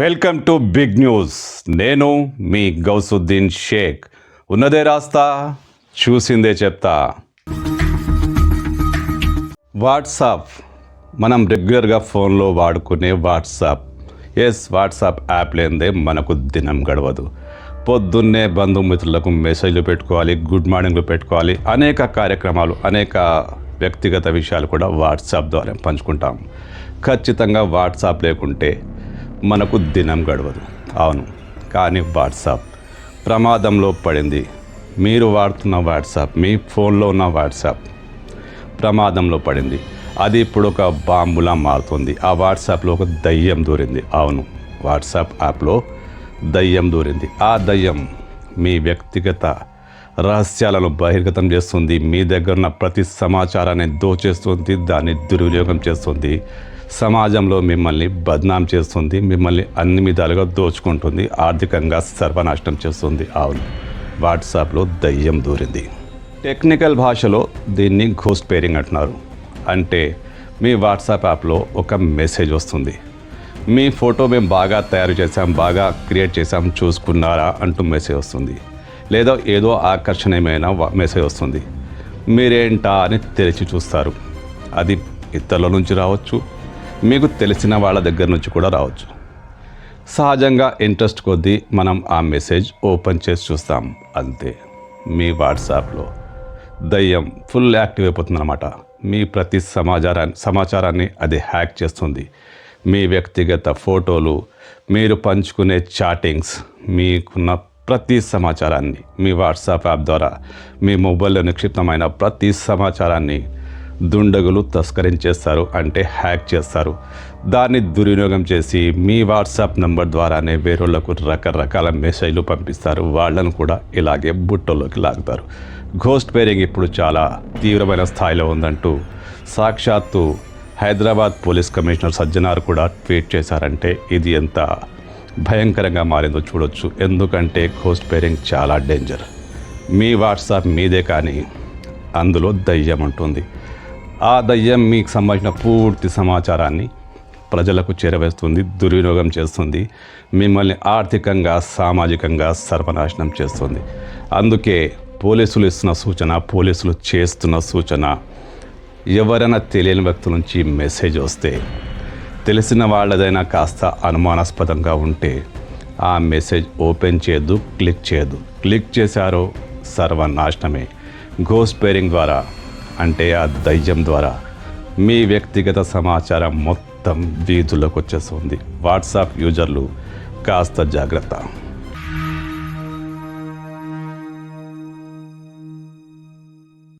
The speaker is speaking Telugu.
Welcome to big news. నేను మీ గౌసుద్దీన్ షేక్. ఉన్నదే రాస్తా చూసిందే చెప్తా. వాట్సాప్. మనం రెగ్యులర్గా ఫోన్లో వాడుకునే వాట్సాప్. ఎస్ వాట్సాప్ యాప్ లేనిదే మనకు దినం గడవదు. పొద్దున్నే బంధుమిత్రులకు మెసేజ్లు పెట్టుకోవాలి గుడ్ మార్నింగ్లు పెట్టుకోవాలి. అనేక కార్యక్రమాలు అనేక వ్యక్తిగత విషయాలు కూడా వాట్సాప్ ద్వారా పంచుకుంటాం. ఖచ్చితంగా వాట్సాప్ లేకుంటే మనకు దినం గడవదు. అవును కానీ వాట్సాప్ ప్రమాదంలో పడింది. మీరు వాడుతున్న వాట్సాప్ మీ ఫోన్లో ఉన్న వాట్సాప్ ప్రమాదంలో పడింది. అది ఇప్పుడు ఒక బాంబులా మారుతుంది. ఆ వాట్సాప్లో ఒక దయ్యం దూరింది. అవును వాట్సాప్ యాప్లో దయ్యం దూరింది. ఆ దయ్యం మీ వ్యక్తిగత రహస్యాలను బహిర్గతం చేస్తుంది. మీ దగ్గర ఉన్న ప్రతి సమాచారాన్ని దోచేస్తుంది. దాన్ని దుర్వినియోగం చేస్తుంది. సమాజంలో మిమ్మల్ని బద్నాం చేస్తుంది మిమ్మల్ని అన్ని విధాలుగా దోచుకుంటుంది ఆర్థికంగా సర్వనాశనం చేస్తుంది. అవును. వాట్సాప్లో దయ్యం దూరింది. టెక్నికల్ భాషలో దీన్ని ఘోస్ట్ పేరింగ్ అంటున్నారు. అంటే మీ వాట్సాప్ యాప్లో ఒక మెసేజ్ వస్తుంది. మీ ఫోటో మేము బాగా తయారు చేసాం బాగా క్రియేట్ చేసాం చూసుకున్నారా అంటూ మెసేజ్ వస్తుంది. లేదా ఏదో ఆకర్షణీయమైన మెసేజ్ వస్తుంది. మీరేంటా అని తెరిచి చూస్తారు. అది ఇతరుల నుంచి రావచ్చు మీకు తెలిసిన వాళ్ళ దగ్గర నుంచి కూడా రావచ్చు. సహజంగా ఇంట్రెస్ట్ కొద్దీ మనం ఆ మెసేజ్ ఓపెన్ చేసి చూస్తాం. అంతే. మీ వాట్సాప్లో దయ్యం ఫుల్ యాక్టివ్ అయిపోతుందన్నమాట మీ ప్రతి సమాచారాన్ని సమాచారాన్ని అది హ్యాక్ చేస్తుంది. మీ వ్యక్తిగత ఫోటోలు మీరు పంచుకునే చాటింగ్స్ మీకున్న ప్రతి సమాచారాన్ని మీ వాట్సాప్ యాప్ ద్వారా మీ మొబైల్లో నిక్షిప్తమైన ప్రతి సమాచారాన్ని దుండగులు తస్కరించేస్తారు అంటే హ్యాక్ చేస్తారు. దాన్ని దుర్వినియోగం చేసి మీ వాట్సాప్ నంబర్ ద్వారానే వేరేళ్ళకు రకరకాల మెసేజ్లు పంపిస్తారు. వాళ్ళను కూడా ఇలాగే బుట్టలోకి లాగుతారు. ఘోస్ట్ పేరింగ్ ఇప్పుడు చాలా తీవ్రమైన స్థాయిలో ఉందంటూ సాక్షాత్తు హైదరాబాద్ పోలీస్ కమిషనర్ సజ్జనార్ కూడా ట్వీట్ చేశారంటే ఇది ఎంత భయంకరంగా మారిందో చూడొచ్చు. ఎందుకంటే ఘోస్ట్ పేరింగ్ చాలా డేంజర్. మీ వాట్సాప్ మీదే కానీ అందులో దయ్యం ఉంటుంది ఆ దయ్యం మీకు సంబంధించిన పూర్తి సమాచారాన్ని ప్రజలకు చేరవేస్తుంది దుర్వినియోగం చేస్తుంది మిమ్మల్ని ఆర్థికంగా సామాజికంగా సర్వనాశనం చేస్తుంది. అందుకే పోలీసులు ఇస్తున్న సూచన పోలీసులు చేస్తున్న సూచన ఎవరైనా తెలియని వ్యక్తుల నుంచి మెసేజ్ వస్తే తెలిసిన వాళ్ళదైనా కాస్త అనుమానాస్పదంగా ఉంటే ఆ మెసేజ్ ఓపెన్ చేయొద్దు క్లిక్ చేయొద్దు. క్లిక్ చేశారో సర్వనాశనమే. గోస్ పేరింగ్ ద్వారా అంటే ఆ దయ్యం ద్వారా మీ వ్యక్తిగత సమాచారం మొత్తం వీధుల్లోకి వచ్చేస్తుంది వాట్సాప్ యూజర్లు కాస్త జాగ్రత్త.